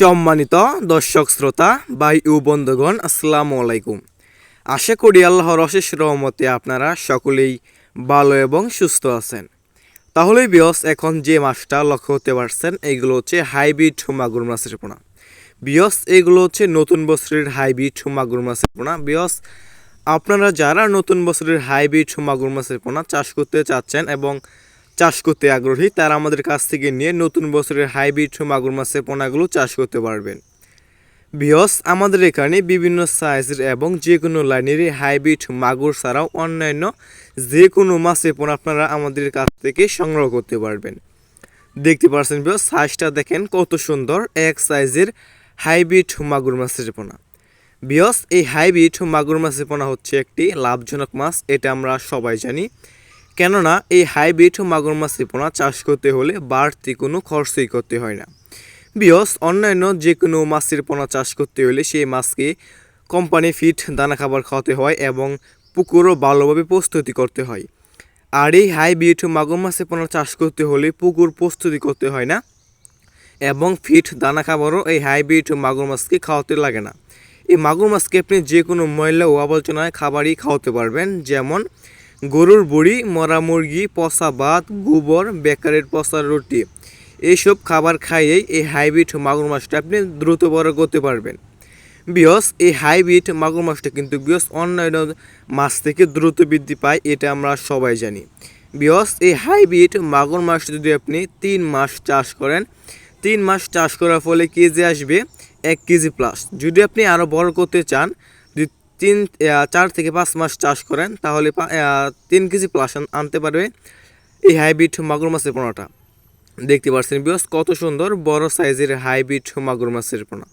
সম্মানিত দর্শক শ্রোতা বাই ইউ বন্ধুগণ, আসসালামু আলাইকুম। আশা করি আল্লাহর অশেষ রহমতে আপনারা সকলেই ভালো এবং সুস্থ আছেন। তাহলে বিয়স এখন যে মাছটা লক্ষ্য হতে পারছেন, এগুলো হচ্ছে হাইব্রিড মাগুর মাছের পোনা। বিয়স এগুলো হচ্ছে নতুন বছরের হাইব্রিড মাগুর মাছের পোনা। বিয়স আপনারা যারা নতুন বছরের হাইব্রিড মাগুর মাছের পোনা চাষ করতে চাচ্ছেন এবং চাষ করতে আগ্রহী, তারা আমাদের কাছ থেকে নিয়ে নতুন বছরের হাইব্রিড মাগুর মাছের পোনাগুলো চাষ করতে পারবেন। বিয়স আমাদের এখানে বিভিন্ন সাইজের এবং যে কোনো লাইনেরই হাইব্রিড মাগুর ছাড়াও অন্যান্য যে কোনো মাছের পোনা আপনারা আমাদের কাছ থেকে সংগ্রহ করতে পারবেন। দেখতে পাচ্ছেন বিয়স সাইজটা দেখেন কত সুন্দর, এক সাইজের হাইব্রিড মাগুর মাছের পোনা। বিয়স এই হাইব্রিড মাগুর মাছের পোনা হচ্ছে একটি লাভজনক মাছ, এটা আমরা সবাই জানি। কেননা এই হাইব্রিড মাগুর মাছের পোনা চাষ করতে হলে বাড়তি কোনো খরচই করতে হয় না। বিয়স, অন্যান্য যে কোনো মাছের পোনা চাষ করতে হলে সেই মাছকে কোম্পানি ফিট দানা খাবার খাওয়াতে হয় এবং পুকুরও ভালোভাবে প্রস্তুতি করতে হয়। আর এই হাইব্রিড মাগুর মাছের পোনা চাষ করতে হলে পুকুর প্রস্তুতি করতে হয় না এবং ফিট দানা খাবারও এই হাইব্রিড মাগুর মাছকে খাওয়াতে লাগে না। এই মাগুর মাছকে আপনি যে কোনো ময়লা ও আবর্জনায় খাবারই খাওয়াতে পারবেন, যেমন গরুর বুড়ি, মরা মুরগি, পচা ভাত, গোবর, বেকারের পচা রুটি। এইসব খাবার খাইয়েই এই হাইব্রিড মাগুর মাছটা আপনি দ্রুত বড় করতে পারবেন। বিয়স এই হাইব্রিড মাগুর মাছটা কিন্তু বিয়স অন্যান্য মাছ থেকে দ্রুত বৃদ্ধি পায়, এটা আমরা সবাই জানি। বিয়স এই হাইব্রিড মাগুর মাছ যদি আপনি তিন মাস চাষ করেন, তিন মাস চাষ করার ফলে কেজি আসবে এক কেজি প্লাস যদি আপনি আরও বড় করতে চান তিন চার থেকে পাঁচ মাস চাষ করেন, তাহলে তিন কেজি প্লাস আনতে পারবে এই হাইব্রিড মাগুর মাছের পোনাটা। দেখতে পাচ্ছেন বিয়স কত সুন্দর, বড় সাইজের হাইব্রিড মাগুর মাছের পোনা।